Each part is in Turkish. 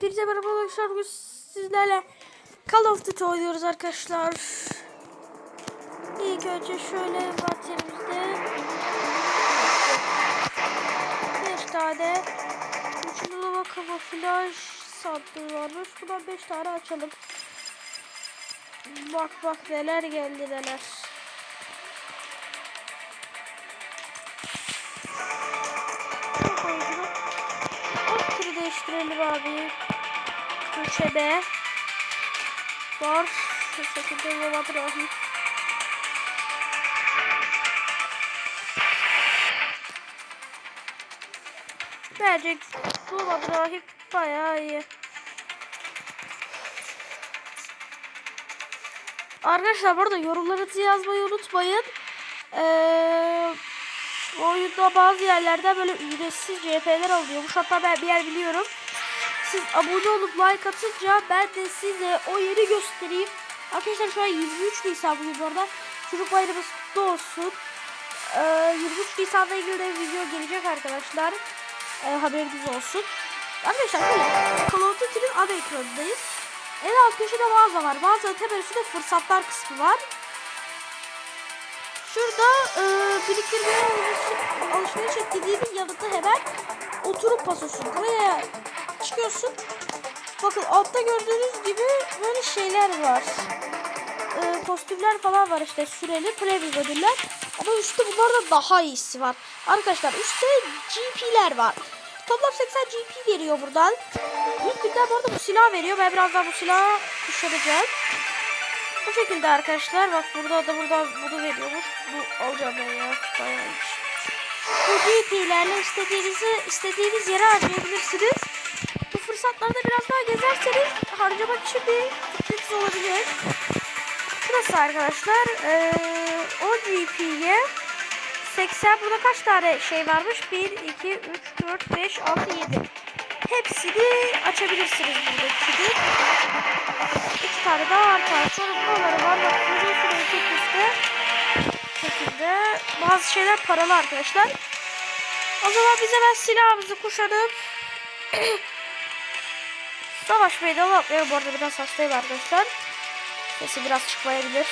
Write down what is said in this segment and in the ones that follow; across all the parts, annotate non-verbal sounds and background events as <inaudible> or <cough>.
Hepinize merhaba arkadaşlar. Bugün sizlerle Call of Duty oynuyoruz arkadaşlar. İlk önce şöyle baterimizde 5 tane uçurulama kamuflaj sandığı varmış. Bundan 5 tane açalım. Bak bak neler geldi neler. Değiştirelim abi. Köşede. Var. Bu şekilde yola bırakayım. Bence yola bırakayım bayağı iyi. Arkadaşlar burada yorumlarınızı yazmayı unutmayın. Ee, oyunda bazı yerlerde böyle ücretsiz CHP'ler alıyormuş. Hatta ben bir yer biliyorum. Siz abone olup like atınca ben de size o yeri göstereyim. Arkadaşlar şu an 23 Nisan bugün bu arada. Çocuk bayramımız kutlu olsun. Ee, 23 Nisan'da ilgili de video gelecek arkadaşlar. Ee, haberiniz olsun. Arkadaşlar şöyle Call of Duty'nin ana ekranındayız. En alt köşede mağaza var. Mağazanın hemen üstünde fırsatlar kısmı var. Şurada e, biriktirmeye alışveriş- ettiğinin yanında hemen oturum pasosu. Buraya çıkıyorsun. Bakın altta gördüğünüz gibi böyle şeyler var. E, kostümler falan var işte süreli premium. Ama üstte bunlarda daha iyisi var. Arkadaşlar üstte GP'ler var. Toplam 80 GP veriyor buradan. İlk günden bu arada bu silah veriyor. Ben birazdan bu silahı kuşanacağım. Bu şekilde arkadaşlar bak burada da burada bunu veriyormuş. Bu alacağım ben ya. Bayağı iyiymiş. Bu GP'lerle istediğinizi istediğiniz yere harcayabilirsiniz. Bu fırsatlarda biraz daha gezerseniz harcamak için bir fikriniz olabilir. Burası arkadaşlar eee 10 GP'ye 80 burada kaç tane şey varmış? 1, 2, 3, 4, 5, 6, 7. Hepsini açabilirsiniz buradaki. İki tane daha artar. Sonra buraları var. Bak süre çekmişte. şekilde. Bazı şeyler paralı arkadaşlar. O zaman biz hemen silahımızı kuşanıp <clears throat> Savaş meydanı atlayalım. Bu arada biraz hastayım arkadaşlar. Sesi biraz çıkmayabilir.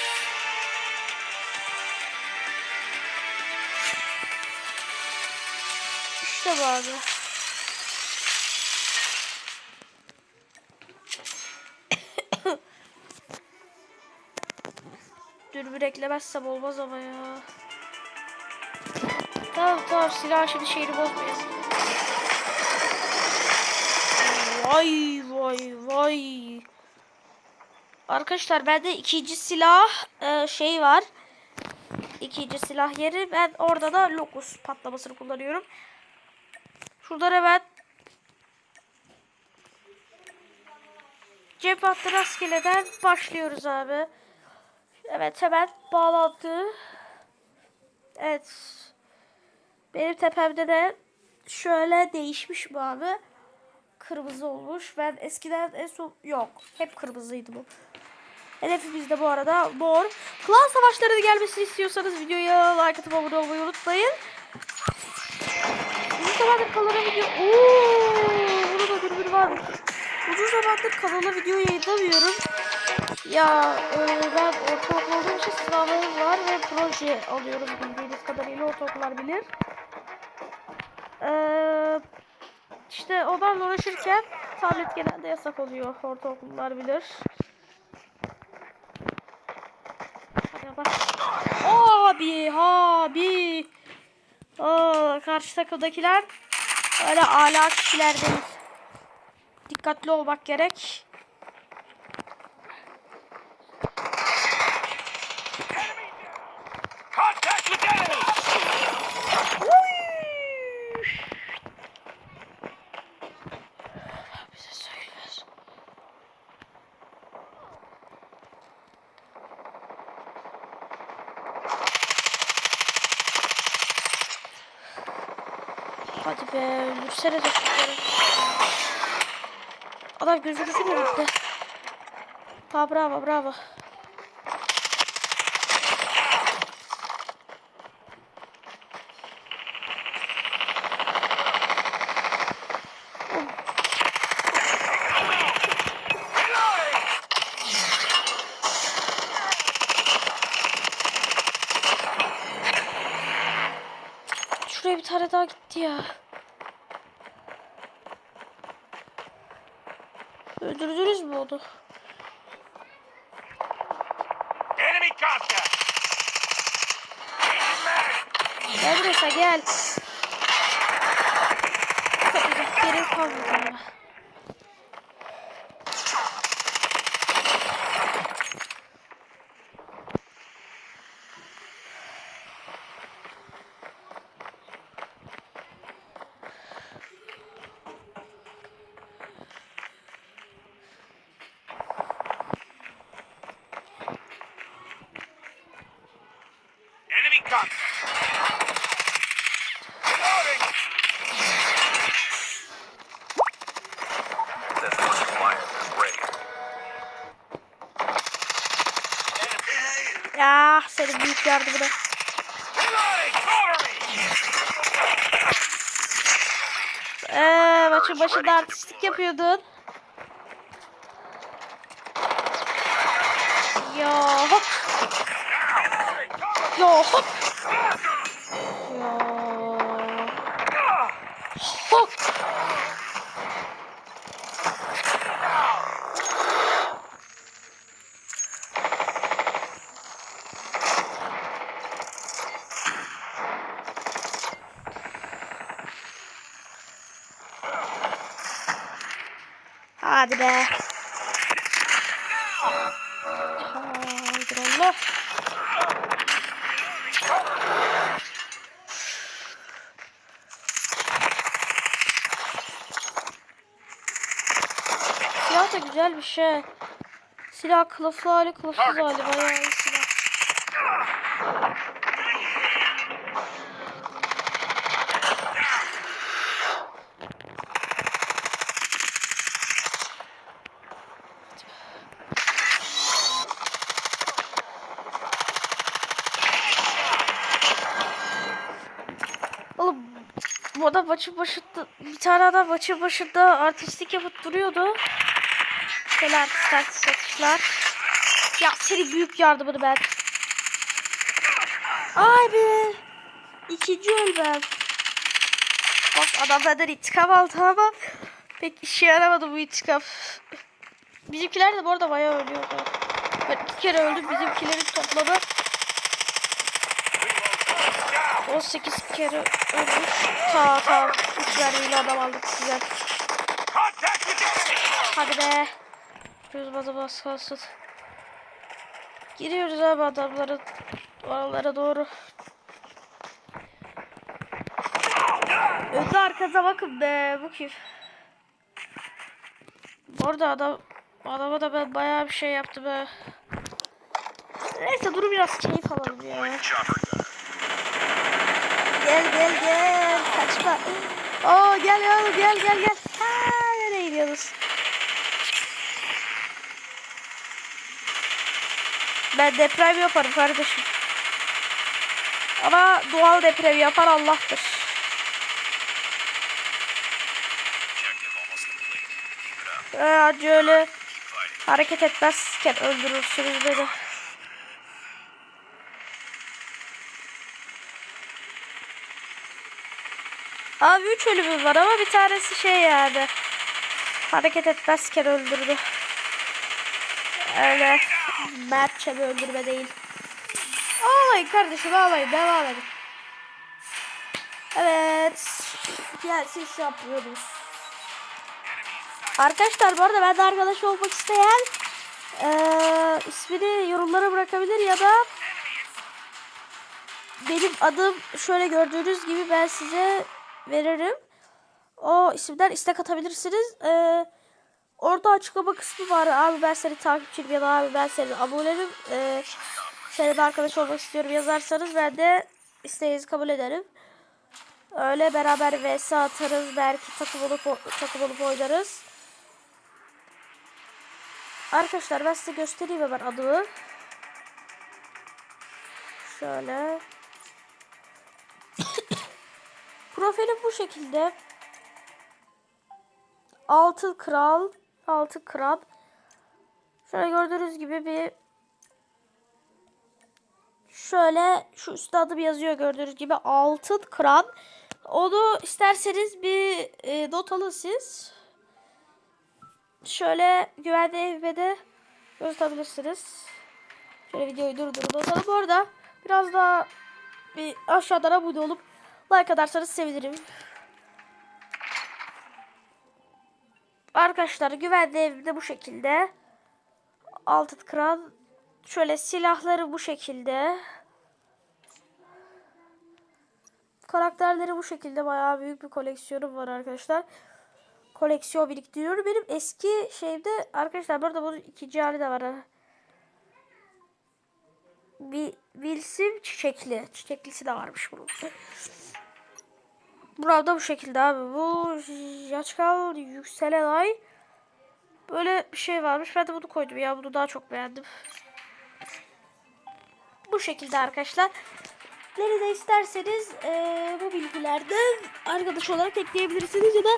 İşte bu abi. <coughs> Dürbün eklemezsem olmaz ama ya. Tamam tamam silah şimdi şeyini bozmayız. Vay vay vay. Arkadaşlar bende ikinci silah e, şey var. İkinci silah yeri. Ben orada da lokus patlamasını kullanıyorum. Şuradan hemen cep hattı rastgeleden başlıyoruz abi. Evet hemen bağlantı. Evet. Benim tepemde de şöyle değişmiş bu abi. Kırmızı olmuş. Ben eskiden en son yok. Hep kırmızıydı bu. Hedefimiz de bu arada mor. Klan savaşları gelmesini istiyorsanız videoya like atıp abone olmayı unutmayın. Uzun zamandır kanala video... Ooo, burada da dürbün varmış. Uzun zamandır kanala video yayınlamıyorum. Ya e, ben ortaokul olduğum için sınavlarım var ve proje alıyorum bildiğiniz kadarıyla ortaokullar bilir. Eee işte onlarla uğraşırken tablet genelde yasak oluyor. Ortaokullar bilir. Hadi bak. Abi abi. Aa, karşı takımdakiler öyle ala kişiler değil. Dikkatli olmak gerek. Contact with enemy! Bize söyler. Hadi be öldürsene de şunları. Adam gözünüzü mü gitti? Ha bravo bravo. Kere daha gitti ya. Öldürdünüz mü onu? Enemy contact. Gel buraya gel. Yerim kalmadı ama. Ya senin büyük yardımına. Eee maçın başında artistlik yapıyordun. Ya hop. Ya hop. Ya. Hop. Hadi be. Haydi Allah. Silah da güzel bir şey. Silah kılıflı hali kılıfsız hali bayağı iyi silah. Oğlum bu adam maçın başında bir tane adam maçın başında artistlik yapıp duruyordu. Şöyle artist artist atışlar. Ya senin büyük yardımını ben. Ay be. İkinci öl ben. Bak adam benden intikam aldı ama pek işe yaramadı bu intikam. Bizimkiler de bu arada bayağı ölüyordu. Ben iki kere öldüm. Bizimkilerin toplamı 18 kere ölmüş. Ta ta. 3 vermeyle adam aldık güzel. Hadi be. Göz bana bas kalsın. Giriyoruz abi adamların oralara doğru. Önde arkada bakın be bu kim? Orada adam adama da ben bayağı bir şey yaptım be. Neyse dur biraz keyif alalım ya. Gel gel gel. Kaçma. Oo gel oğlum gel gel gel. Ha nereye gidiyoruz? Ben deprem yaparım kardeşim. Ama doğal deprem yapan Allah'tır. Ee, anca öyle hareket etmezken öldürürsünüz beni. Abi üç ölümüm var ama bir tanesi şey yani. Hareket etmezken öldürdü. Öyle mertçe bir öldürme değil. Ağlayın kardeşim ağlayın devam edin. Evet. Gelsin şu yapıyoruz. Arkadaşlar bu arada ben de arkadaş olmak isteyen eee ismini yorumlara bırakabilir ya da benim adım şöyle gördüğünüz gibi ben size veririm. O isimden istek atabilirsiniz. Eee, orada açıklama kısmı var. Abi ben seni takipçiyim ya da abi ben senin abonenim. Eee senin de arkadaş olmak istiyorum yazarsanız ben de isteğinizi kabul ederim. Öyle beraber vs atarız. Belki takım olup, takım olup oynarız. Arkadaşlar ben size göstereyim hemen adımı. Şöyle. <coughs> Profilim bu şekilde. Altın kral. Altın kral. Şöyle gördüğünüz gibi bir şöyle şu üstte adım yazıyor gördüğünüz gibi altın kral. Onu isterseniz bir e, not alın siz. Şöyle güvenli evime de gösterebilirsiniz. Şöyle videoyu durdurup not alın. Bu arada biraz daha bir aşağıdan abone olup like atarsanız sevinirim. Arkadaşlar güvenli evimde bu şekilde. Altın kral. Şöyle silahları bu şekilde. Karakterleri bu şekilde bayağı büyük bir koleksiyonum var arkadaşlar. Koleksiyon biriktiriyorum. Benim eski şeyde arkadaşlar burada bunun ikinci hali de var. Bir Wilsim çiçekli. Çiçeklisi de varmış bunun. Burada bu şekilde abi. Bu Yaşkal Yükselen Ay. Böyle bir şey varmış. Ben de bunu koydum ya. Bunu daha çok beğendim. Bu şekilde arkadaşlar. Nerede isterseniz eee, bu bilgilerden arkadaş olarak ekleyebilirsiniz ya da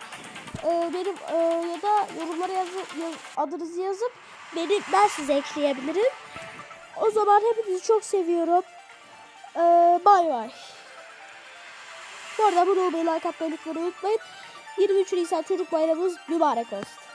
eee, benim eee, ya da yorumlara yazı, yaz- adınızı yazıp beni ben size ekleyebilirim. O zaman hepinizi çok seviyorum. Eee, Bay bay. Bu arada bunu olmayı like atmayı lütfen unutmayın. 23 Nisan Çocuk Bayramımız mübarek olsun.